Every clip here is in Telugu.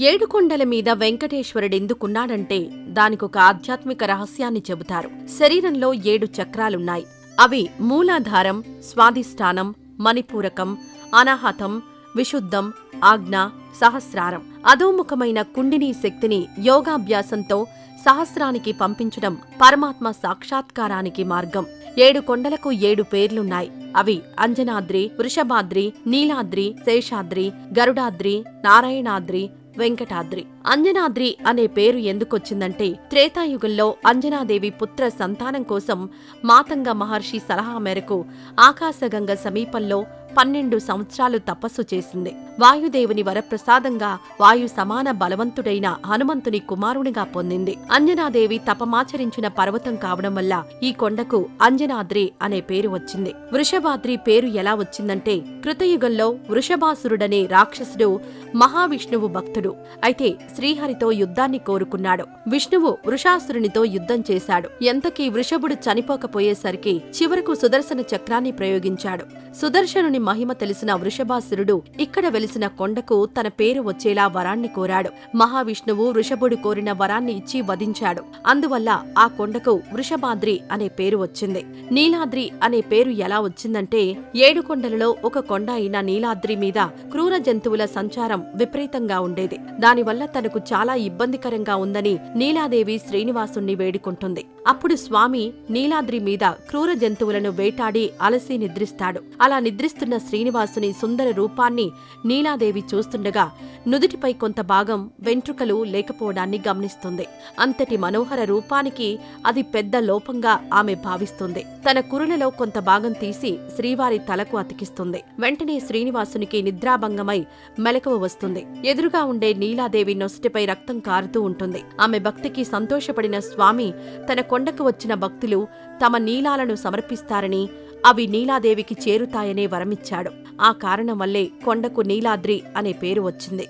ఏడుకొండల మీద వెంకటేశ్వరుడెందుకున్నాడంటే దానికొక ఆధ్యాత్మిక రహస్యాన్ని చెబుతారు. శరీరంలో ఏడు చక్రాలున్నాయి. అవి మూలాధారం స్వాధిష్టానం మణిపూరకం అనాహతం విశుద్ధం ఆజ్ఞ సహస్రారం. అధోముఖమైన కుండినీ శక్తిని యోగాభ్యాసంతో సహస్రానికి పంపించడం పరమాత్మ సాక్షాత్కారానికి మార్గం. ఏడు కొండలకు ఏడు పేర్లున్నాయి. అవి అంజనాద్రి వృషభాద్రి నీలాద్రి శేషాద్రి గరుడాద్రి నారాయణాద్రి వెంకటాద్రి. అంజనాద్రి అనే పేరు ఎందుకొచ్చిందంటే త్రేతాయుగంలో అంజనాదేవి పుత్ర సంతానం కోసం మాతంగ మహర్షి సలహా మేరకు ఆకాశగంగ సమీపంలో పన్నెండు సంవత్సరాలు తపస్సు చేసింది. వాయుదేవుని వరప్రసాదంగా వాయు సమాన బలవంతుడైన హనుమంతుని కుమారునిగా పొందింది. అంజనాదేవి తపమాచరించిన పర్వతం కావడం వల్ల ఈ కొండకు అంజనాద్రి అనే పేరు వచ్చింది. వృషభాద్రి పేరు ఎలా వచ్చిందంటే కృతయుగంలో వృషభాసురుడనే రాక్షసుడు మహావిష్ణువు భక్తుడు. అయితే శ్రీహరితో యుద్ధాన్ని కోరుకున్నాడు. విష్ణువు వృషాసురునితో యుద్ధం చేశాడు. ఎంతకీ వృషభుడు చనిపోకపోయేసరికి చివరకు సుదర్శన చక్రాన్ని ప్రయోగించాడు. సుదర్శనుని మహిమ తెలిసిన వృషభాసురుడు ఇక్కడ వెలిసిన కొండకు తన పేరు వచ్చేలా వరాన్ని కోరాడు. మహావిష్ణువు వృషభుడు కోరిన వరాన్ని ఇచ్చి వధించాడు. అందువల్ల ఆ కొండకు వృషభాద్రి అనే పేరు వచ్చింది. నీలాద్రి అనే పేరు ఎలా వచ్చిందంటే ఏడు కొండలలో ఒక కొండ అయిన నీలాద్రి మీద క్రూర జంతువుల సంచారం విపరీతంగా ఉండేది. దానివల్ల తన తనకు చాలా ఇబ్బందికరంగా ఉందని నీలాదేవి శ్రీనివాసుణ్ణి వేడుకుంటుంది. అప్పుడు స్వామి నీలాద్రి మీద క్రూర జంతువులను వేటాడి అలసి నిద్రిస్తాడు. అలా నిద్రిస్తున్న శ్రీనివాసుని సుందర రూపాన్ని నీలాదేవి చూస్తుండగా నుదుటిపై కొంత భాగం వెంట్రుకలు లేకపోవడాన్ని గమనిస్తుంది. అంతటి మనోహర రూపానికి అది పెద్ద లోపంగా ఆమె భావిస్తుంది. తన కురులలో కొంత భాగం తీసి శ్రీవారి తలకు అతికిస్తుంది. వెంటనే శ్రీనివాసునికి నిద్రాభంగమై మెలకువ వస్తుంది. ఎదురుగా ఉండే నీలాదేవి నొసటిపై రక్తం కారుతూ ఉంటుంది. ఆమె భక్తికి సంతోషపడిన స్వామి తన కొండకు వచ్చిన భక్తులు తమ నీలాలను సమర్పిస్తారని అవి నీలాదేవికి చేరుతాయనే వరమిచ్చాడు. ఆ కారణం వల్లే కొండకు నీలాద్రి అనే పేరు వచ్చింది.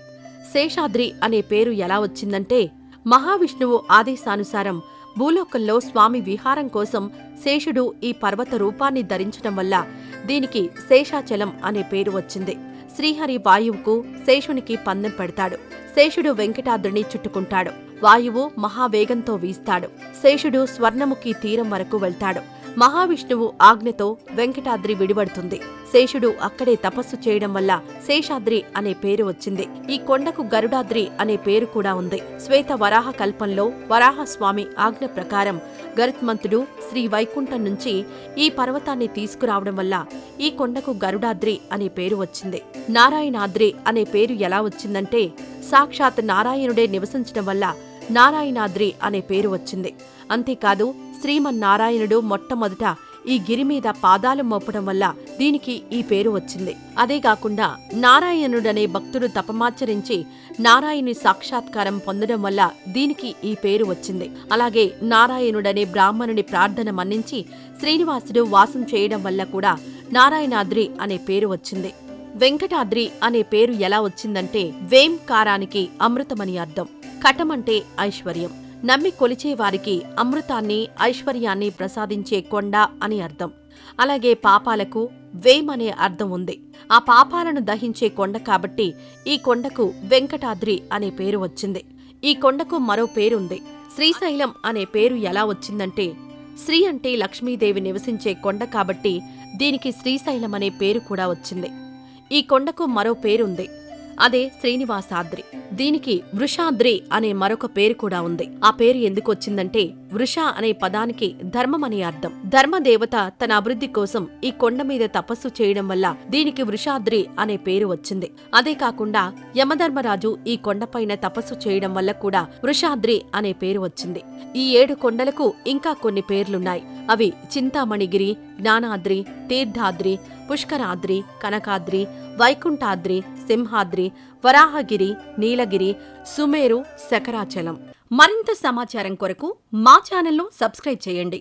శేషాద్రి అనే పేరు ఎలా వచ్చిందంటే మహావిష్ణువు ఆదేశానుసారం భూలోకంలో స్వామి విహారం కోసం శేషుడు ఈ పర్వత రూపాన్ని ధరించడం వల్ల దీనికి శేషాచలం అనే పేరు వచ్చింది. శ్రీహరి వాయువుకు శేషునికి పందెం పెడతాడు. శేషుడు వెంకటాద్రిని చుట్టుకుంటాడు. వాయువు మహావేగంతో వీస్తాడు. శేషుడు స్వర్ణముఖి తీరం వరకు వెళ్తాడు. మహావిష్ణువు ఆజ్ఞతో వెంకటాద్రి విడిపడుతుంది. శేషుడు అక్కడే తపస్సు చేయడం వల్ల శేషాద్రి అనే పేరు వచ్చింది. ఈ కొండకు గరుడాద్రి అనే పేరు కూడా ఉంది. శ్వేత వరాహ కల్పంలో వరాహస్వామి ఆజ్ఞ ప్రకారం గరుత్మంతుడు శ్రీ వైకుంఠం నుంచి ఈ పర్వతాన్ని తీసుకురావడం వల్ల ఈ కొండకు గరుడాద్రి అనే పేరు వచ్చింది. నారాయణాద్రి అనే పేరు ఎలా వచ్చిందంటే సాక్షాత్ నారాయణుడే నివసించడం వల్ల నారాయణాద్రి అనే పేరు వచ్చింది. అంతేకాదు శ్రీమన్నారాయణుడు మొట్టమొదట ఈ గిరి మీద పాదాలు మోపడం వల్ల దీనికి ఈ పేరు వచ్చింది. అదేగాకుండా నారాయణుడనే భక్తుడు తపమాచరించి నారాయణి సాక్షాత్కారం పొందడం వల్ల దీనికి ఈ పేరు వచ్చింది. అలాగే నారాయణుడనే బ్రాహ్మణుని ప్రార్థన మన్నించి శ్రీనివాసుడు వాసం చేయడం వల్ల కూడా నారాయణాద్రి అనే పేరు వచ్చింది. వెంకటాద్రి అనే పేరు ఎలా వచ్చిందంటే వేం కారానికి అమృతమని అర్థం. కటమంటే ఐశ్వర్యం. నమ్మి కొలిచేవారికి అమృతాన్ని ఐశ్వర్యాన్ని ప్రసాదించే కొండ అని అర్థం. అలాగే పాపాలకు వేం అనే అర్థం ఉంది. ఆ పాపాలను దహించే కొండ కాబట్టి ఈ కొండకు వెంకటాద్రి అనే పేరు వచ్చింది. ఈ కొండకు మరో పేరుంది. శ్రీశైలం అనే పేరు ఎలా వచ్చిందంటే శ్రీ అంటే లక్ష్మీదేవి నివసించే కొండ కాబట్టి దీనికి శ్రీశైలం అనే పేరు కూడా వచ్చింది. ఈ కొండకు మరో పేరుంది. అదే శ్రీనివాసాద్రి. దీనికి వృషాద్రి అనే మరొక పేరు కూడా ఉంది. ఆ పేరు ఎందుకు వచ్చిందంటే వృష అనే పదానికి ధర్మం అనే అర్థం. ధర్మదేవత తన అభివృద్ధి కోసం ఈ కొండ మీద తపస్సు చేయడం వల్ల దీనికి వృషాద్రి అనే పేరు వచ్చింది. అదే కాకుండా యమధర్మరాజు ఈ కొండపైన తపస్సు చేయడం వల్ల కూడా వృషాద్రి అనే పేరు వచ్చింది. ఈ ఏడు కొండలకు ఇంకా కొన్ని పేర్లున్నాయి. అవి చింతామణిగిరి జ్ఞానాద్రి తీర్థాద్రి పుష్కరాద్రి కనకాద్రి వైకుంఠాద్రి సింహాద్రి వరాహగిరి నీలగిరి సుమేరు శకరాచలం. మరింత సమాచారం కొరకు మా ఛానల్ను సబ్స్క్రైబ్ చేయండి.